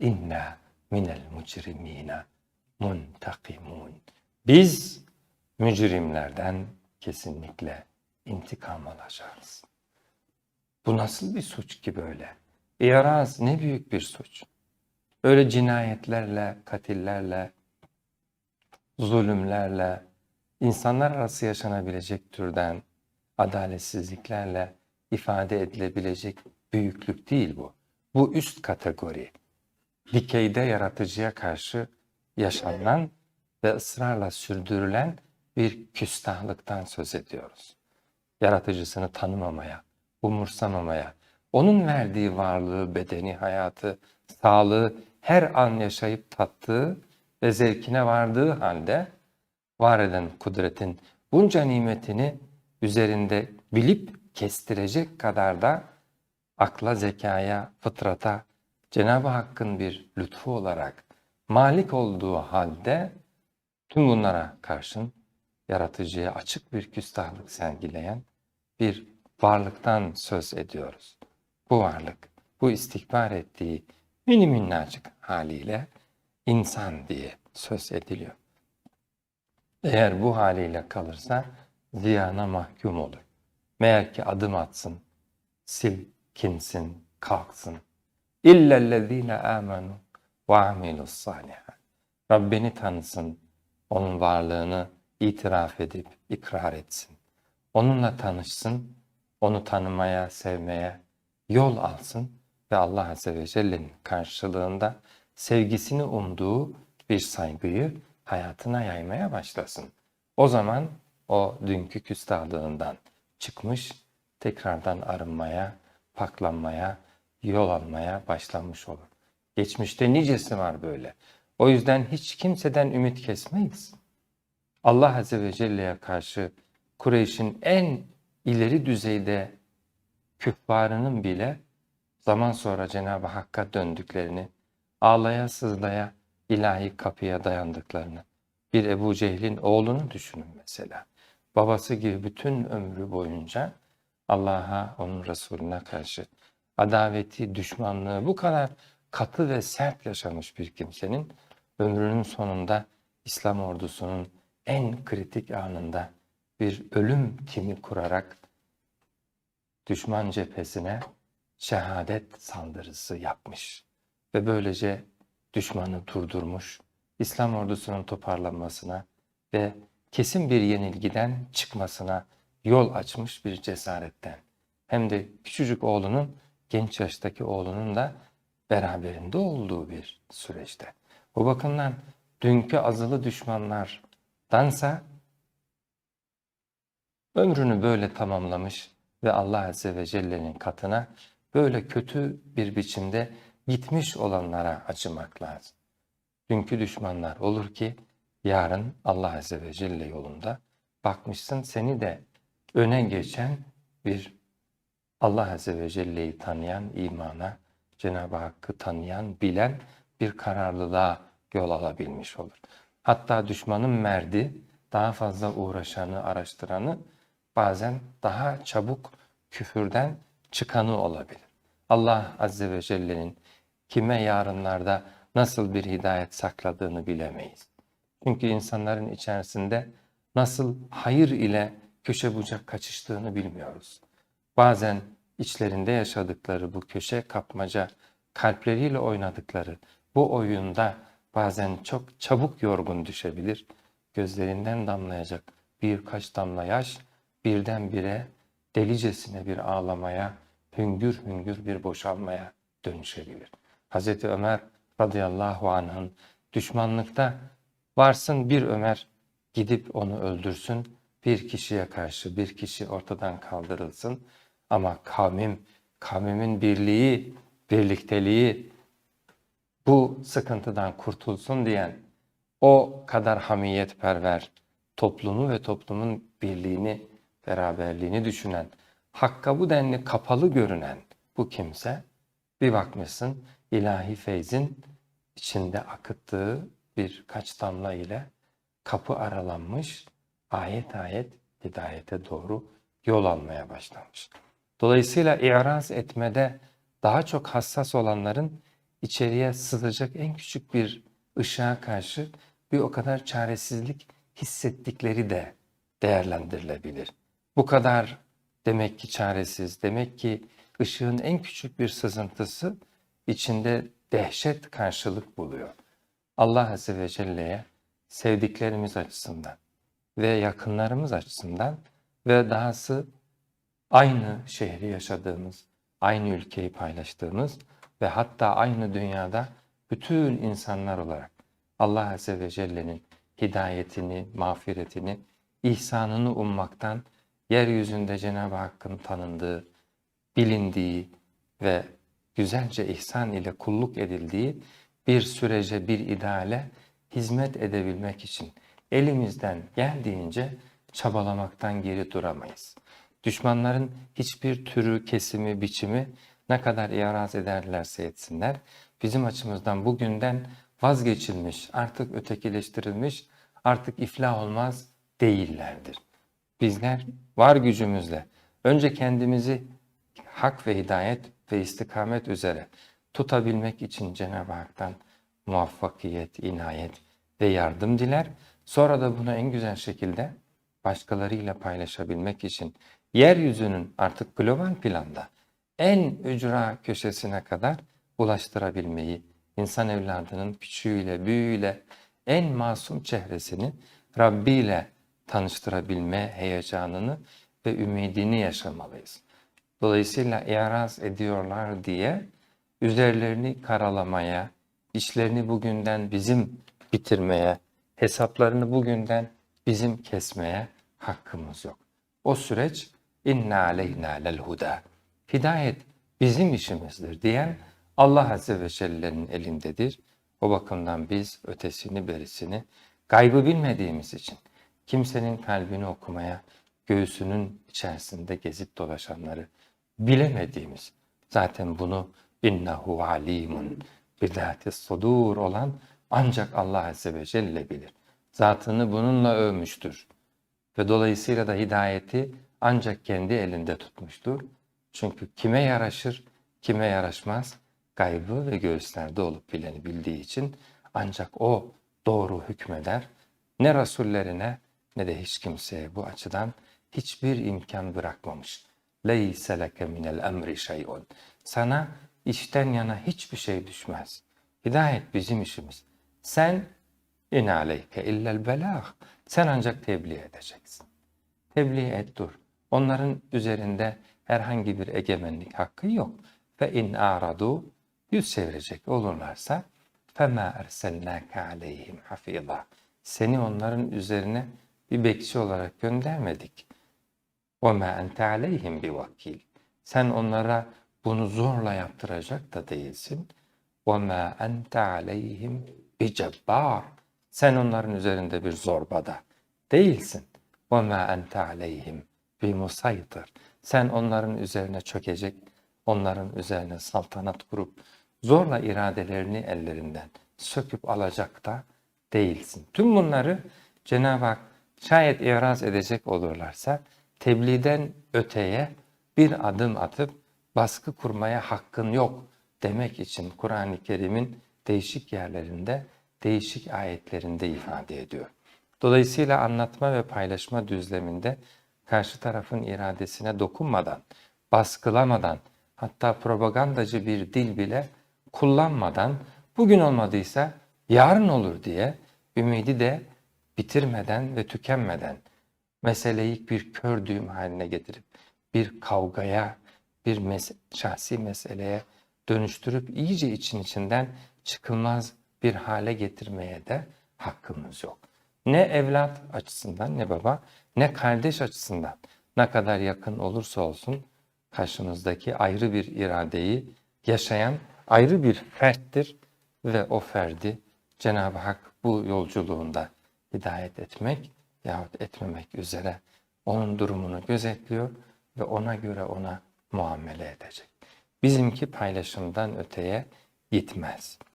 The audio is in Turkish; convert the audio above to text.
inna minel mücrimine muntakimun. Biz mücrimlerden kesinlikle intikam alacağız. Bu nasıl bir suç ki böyle? İraz ne büyük bir suç. Öyle cinayetlerle, katillerle, zulümlerle, insanlar arası yaşanabilecek türden adaletsizliklerle ifade edilebilecek büyüklük değil bu. Bu üst kategori. Dikeyde yaratıcıya karşı yaşanılan ve ısrarla sürdürülen bir küstahlıktan söz ediyoruz. Yaratıcısını tanımamaya, umursamamaya, onun verdiği varlığı, bedeni, hayatı, sağlığı her an yaşayıp tattığı ve zevkine vardığı halde var eden kudretin bunca nimetini üzerinde bilip kestirecek kadar da akla, zekaya, fıtrata Cenab-ı Hakk'ın bir lütfu olarak malik olduğu halde tüm bunlara karşın yaratıcıya açık bir küstahlık sergileyen bir varlıktan söz ediyoruz. Bu varlık, bu istikbar ettiği mini minnacık haliyle insan diye söz ediliyor. Eğer bu haliyle kalırsa ziyana mahkum olur. Meğer ki adım atsın, silkinsin, kalksın. İllellezine amenu ve amilus salihat. Rabbini tanısın, onun varlığını itiraf edip ikrar etsin. Onunla tanışsın, onu tanımaya, sevmeye yol alsın ve Allah Azze ve Celle'nin karşılığında sevgisini umduğu bir saygıyı hayatına yaymaya başlasın. O zaman o dünkü küstahlığından çıkmış, tekrardan arınmaya, paklanmaya, yol almaya başlamış olur. Geçmişte nicesi var böyle. O yüzden hiç kimseden ümit kesmeyiz. Allah Azze ve Celle'ye karşı Kureyş'in en ileri düzeyde küffarının bile zaman sonra Cenab-ı Hakk'a döndüklerini, ağlaya sızlaya ilahi kapıya dayandıklarını, bir Ebu Cehil'in oğlunu düşünün mesela. Babası gibi bütün ömrü boyunca Allah'a, onun Resulüne karşı adaveti, düşmanlığı bu kadar katı ve sert yaşamış bir kimsenin ömrünün sonunda İslam ordusunun en kritik anında bir ölüm timi kurarak düşman cephesine şehadet saldırısı yapmış ve böylece düşmanı durdurmuş, İslam ordusunun toparlanmasına ve kesin bir yenilgiden çıkmasına yol açmış bir cesaretten. Hem de küçücük oğlunun, genç yaştaki oğlunun da beraberinde olduğu bir süreçte. Bu bakımdan dünkü azılı düşmanlardansa ömrünü böyle tamamlamış ve Allah Azze ve Celle'nin katına böyle kötü bir biçimde gitmiş olanlara acımak lazım. Dünkü düşmanlar olur ki yarın Allah Azze ve Celle yolunda bakmışsın seni de öne geçen bir Allah Azze ve Celle'yi tanıyan imana, Cenab-ı Hakk'ı tanıyan, bilen bir kararlılığa yol alabilmiş olur. Hatta düşmanın merdi, daha fazla uğraşanı, araştıranı bazen daha çabuk küfürden çıkanı olabilir. Allah Azze ve Celle'nin kime yarınlarda nasıl bir hidayet sakladığını bilemeyiz. Çünkü insanların içerisinde nasıl hayır ile köşe bucak kaçıştığını bilmiyoruz. Bazen içlerinde yaşadıkları bu köşe kapmaca, kalpleriyle oynadıkları bu oyunda bazen çok çabuk yorgun düşebilir. Gözlerinden damlayacak birkaç damla yaş birdenbire delicesine bir ağlamaya, hüngür hüngür bir boşalmaya dönüşebilir. Hazreti Ömer radıyallahu anh'ın düşmanlıkta varsın bir Ömer gidip onu öldürsün, bir kişiye karşı bir kişi ortadan kaldırılsın ama kavmim, kavmimin birliği, birlikteliği bu sıkıntıdan kurtulsun diyen o kadar hamiyetperver toplumu ve toplumun birliğini, beraberliğini düşünen, hakka bu denli kapalı görünen bu kimse bir bakmışsın ilahi feyzin içinde akıttığı birkaç damla ile kapı aralanmış, ayet ayet hidayete doğru yol almaya başlamış. Dolayısıyla iraz etmede daha çok hassas olanların içeriye sızacak en küçük bir ışığa karşı bir o kadar çaresizlik hissettikleri de değerlendirilebilir. Bu kadar demek ki çaresiz, demek ki ışığın en küçük bir sızıntısı içinde dehşet karşılık buluyor. Allah Azze ve Celle'ye sevdiklerimiz açısından ve yakınlarımız açısından ve dahası aynı şehri yaşadığımız, aynı ülkeyi paylaştığımız ve hatta aynı dünyada bütün insanlar olarak Allah Azze ve Celle'nin hidayetini, mağfiretini, ihsanını ummaktan yeryüzünde Cenab-ı Hakk'ın tanındığı, bilindiği ve güzelce ihsan ile kulluk edildiği bir sürece, bir ideale hizmet edebilmek için elimizden geldiğince çabalamaktan geri duramayız. Düşmanların hiçbir türü, kesimi, biçimi ne kadar iaraz ederlerse etsinler, bizim açımızdan bugünden vazgeçilmiş, artık ötekileştirilmiş, artık iflah olmaz değillerdir. Bizler var gücümüzle önce kendimizi hak ve hidayet ve istikamet üzere tutabilmek için Cenab-ı Hak'tan muvaffakiyet, inayet ve yardım diler. Sonra da bunu en güzel şekilde başkalarıyla paylaşabilmek için yeryüzünün artık global planda en ücra köşesine kadar ulaştırabilmeyi, insan evladının küçüğüyle, büyüğüyle, en masum çehresini Rabbi ile tanıştırabilme heyecanını ve ümidini yaşamalıyız. Dolayısıyla iaraz ediyorlar diye üzerlerini karalamaya, işlerini bugünden bizim bitirmeye, hesaplarını bugünden bizim kesmeye hakkımız yok. O süreç inna aleyna lel huda. Hidayet bizim işimizdir diyen Allah Azze ve Celle'nin elindedir. O bakımdan biz ötesini berisini gaybı bilmediğimiz için kimsenin kalbini okumaya, göğsünün içerisinde gezip dolaşanları bilemediğimiz, zaten bunu innehu alimun bidatis sudur olan ancak Allah Azze ve Celle bilir. Zatını bununla övmüştür. Ve dolayısıyla da hidayeti ancak kendi elinde tutmuştur. Çünkü kime yaraşır, kime yaraşmaz gaybı ve göğüslerde olup bileni bildiği için ancak o doğru hükmeder. Ne rasullerine ne de hiç kimseye bu açıdan hiçbir imkan bırakmamış. لَيْسَ لَكَ مِنَ الْاَمْرِ شَيْءٌ Sana işten yana hiçbir şey düşmez. Hidayet bizim işimiz. Sen in aleyke illel belag. Sen ancak tebliğ edeceksin. Tebliğ et dur. Onların üzerinde herhangi bir egemenlik hakkı yok. Ve in aradu yüz çevirecek olurlarsa fema erselnake aleyhim hafiza. Seni onların üzerine bir bekçi olarak göndermedik. Ve ma ente aleyhim bir vakil. Sen onlara bunu zorla yaptıracak da değilsin. Ve ma ente aleyhim bir cebbar. Sen onların üzerinde bir zorbada değilsin. Ve ma ente bimusaytir. Sen onların üzerine çökecek, onların üzerine saltanat kurup zorla iradelerini ellerinden söküp alacak da değilsin. Tüm bunları Cenab-ı Hak şayet evraz edecek olurlarsa tebliğden öteye bir adım atıp baskı kurmaya hakkın yok demek için Kur'an-ı Kerim'in değişik yerlerinde, değişik ayetlerinde ifade ediyor. Dolayısıyla anlatma ve paylaşma düzleminde karşı tarafın iradesine dokunmadan, baskılamadan, hatta propagandacı bir dil bile kullanmadan bugün olmadıysa yarın olur diye ümidi de bitirmeden ve tükenmeden meseleyi bir kör düğüm haline getirip bir kavgaya, bir mes şahsi meseleye dönüştürüp iyice için içinden çıkılmaz bir hale getirmeye de hakkımız yok. Ne evlat açısından ne baba ne kardeş açısından ne kadar yakın olursa olsun karşımızdaki ayrı bir iradeyi yaşayan ayrı bir ferttir ve o ferdi Cenab-ı Hak bu yolculuğunda hidayet etmek yahut etmemek üzere onun durumunu gözetliyor ve ona göre ona muamele edecek. Bizimki paylaşımdan öteye gitmez.